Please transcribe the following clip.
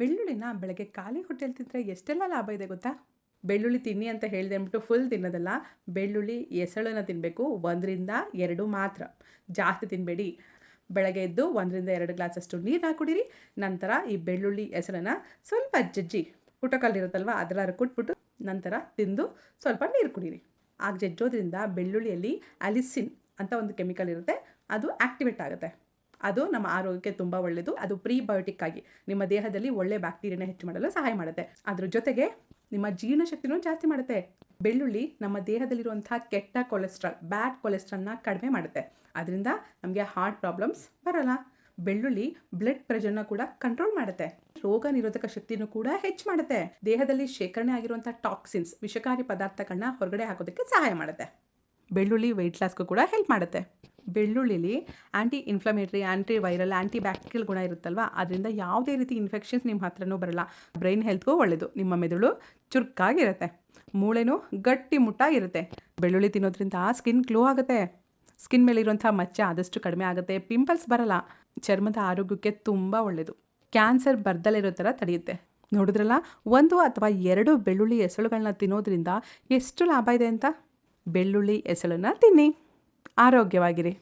ಬೆಳ್ಳುಳ್ಳಿನ ಬೆಳಗ್ಗೆ ಖಾಲಿ ಹೊಟ್ಟೆಲಿ ತಿಂದರೆ ಎಷ್ಟೆಲ್ಲ ಲಾಭ ಇದೆ ಗೊತ್ತಾ? ಬೆಳ್ಳುಳ್ಳಿ ತಿನ್ನಿ ಅಂತ ಹೇಳಿದೆ ಅಂದ್ಬಿಟ್ಟು ಫುಲ್ ತಿನ್ನೋದಲ್ಲ, ಬೆಳ್ಳುಳ್ಳಿ ಎಸಳನ್ನು ತಿನ್ನಬೇಕು ಒಂದರಿಂದ ಎರಡು ಮಾತ್ರ. ಜಾಸ್ತಿ ತಿನ್ನಬೇಡಿ ಬೆಳಗ್ಗೆ ಎದ್ದು ಒಂದರಿಂದ ಎರಡು ಗ್ಲಾಸಷ್ಟು ನೀರು ಹಾಕಿಡಿರಿ ನಂತರ ಈ ಬೆಳ್ಳುಳ್ಳಿ ಹೆಸರನ್ನು ಸ್ವಲ್ಪ ಜಜ್ಜಿ. ಪುಟಕಲ್ಲಿರುತ್ತಲ್ವ ಅದರ ಕುಟ್ಬಿಟ್ಟು ನಂತರ ತಿಂದು ಸ್ವಲ್ಪ ನೀರು ಕುಡೀರಿ. ಆಗ ಜಜ್ಜೋದ್ರಿಂದ ಬೆಳ್ಳುಳ್ಳಿಯಲ್ಲಿ ಅಲಿಸಿನ್ ಅಂತ ಒಂದು ಕೆಮಿಕಲ್ ಇರುತ್ತೆ, ಅದು ಆ್ಯಕ್ಟಿವೇಟ್ ಆಗುತ್ತೆ. ಅದು ನಮ್ಮ ಆರೋಗ್ಯಕ್ಕೆ ತುಂಬ ಒಳ್ಳೆಯದು ಅದು ಪ್ರೀಬಯೋಟಿಕ್ ಆಗಿ ನಿಮ್ಮ ದೇಹದಲ್ಲಿ ಒಳ್ಳೆ ಬ್ಯಾಕ್ಟೀರಿಯಾನ ಹೆಚ್ಚು ಮಾಡಲು ಸಹಾಯ ಮಾಡುತ್ತೆ. ಅದ್ರ ಜೊತೆಗೆ ನಿಮ್ಮ ಜೀರ್ಣಶಕ್ತಿನೂ ಜಾಸ್ತಿ ಮಾಡುತ್ತೆ. ಬೆಳ್ಳುಳ್ಳಿ ನಮ್ಮ ದೇಹದಲ್ಲಿರುವಂತಹ ಕೆಟ್ಟ ಕೊಲೆಸ್ಟ್ರಾಲ್ ಬ್ಯಾಡ್ ಕೊಲೆಸ್ಟ್ರಾಲ್ನ ಕಡಿಮೆ ಮಾಡುತ್ತೆ. ಅದರಿಂದ ನಮಗೆ ಹಾರ್ಟ್ ಪ್ರಾಬ್ಲಮ್ಸ್ ಬರಲ್ಲ. ಬೆಳ್ಳುಳ್ಳಿ ಬ್ಲಡ್ ಪ್ರೆಷರ್ನ ಕೂಡ ಕಂಟ್ರೋಲ್ ಮಾಡುತ್ತೆ. ರೋಗ ನಿರೋಧಕ ಶಕ್ತಿನೂ ಕೂಡ ಹೆಚ್ಚು ಮಾಡುತ್ತೆ. ದೇಹದಲ್ಲಿ ಶೇಖರಣೆ ಆಗಿರುವಂಥ ಟಾಕ್ಸಿನ್ಸ್ ವಿಷಕಾರಿ ಪದಾರ್ಥಗಳನ್ನ ಹೊರಗಡೆ ಹಾಕೋದಕ್ಕೆ ಸಹಾಯ ಮಾಡುತ್ತೆ. ಬೆಳ್ಳುಳ್ಳಿ ವೆಯ್ಟ್ ಲಾಸ್ಗೂ ಕೂಡ ಹೆಲ್ಪ್ ಮಾಡುತ್ತೆ. ಬೆಳ್ಳುಳ್ಳಿಲಿ anti inflammatory anti viral anti bacterial ಗುಣ ಇರುತ್ತಲ್ವ? ಅದರಿಂದ ಯಾವುದೇ ರೀತಿ ಇನ್ಫೆಕ್ಷನ್ಸ್ ನಿಮ್ಮ ಹತ್ರನೂ ಬರಲ್ಲ. ಬ್ರೈನ್ ಹೆಲ್ತ್ಗೂ ಒಳ್ಳೆಯದು ನಿಮ್ಮ ಮೆದುಳು ಚುರುಕಾಗಿರುತ್ತೆ. ಮೂಳೆನೂ ಗಟ್ಟಿ ಮುಟ್ಟಾಗಿರುತ್ತೆ. ಬೆಳ್ಳುಳ್ಳಿ ತಿನ್ನೋದ್ರಿಂದ ಸ್ಕಿನ್ ಗ್ಲೋ ಆಗುತ್ತೆ. ಸ್ಕಿನ್ ಮೇಲಿರುವಂಥ ಮಚ್ಚ ಆದಷ್ಟು ಕಡಿಮೆ ಆಗುತ್ತೆ. ಪಿಂಪಲ್ಸ್ ಬರಲ್ಲ. ಚರ್ಮದ ಆರೋಗ್ಯಕ್ಕೆ ತುಂಬ ಒಳ್ಳೆಯದು ಕ್ಯಾನ್ಸರ್ ಬರ್ದಲ್ಲಿರೋ ಥರ ತಡೆಯುತ್ತೆ. ನೋಡಿದ್ರಲ್ಲ? ಒಂದು ಅಥವಾ ಎರಡು ಬೆಳ್ಳುಳ್ಳಿ ಎಸಳುಗಳನ್ನ ತಿನ್ನೋದ್ರಿಂದ ಎಷ್ಟು ಲಾಭ ಇದೆ ಅಂತ? ಬೆಳ್ಳುಳ್ಳಿ ಎಸಳನ್ನು ತಿನ್ನಿ. ಆರೋಗ್ಯವಾಗಿರಿ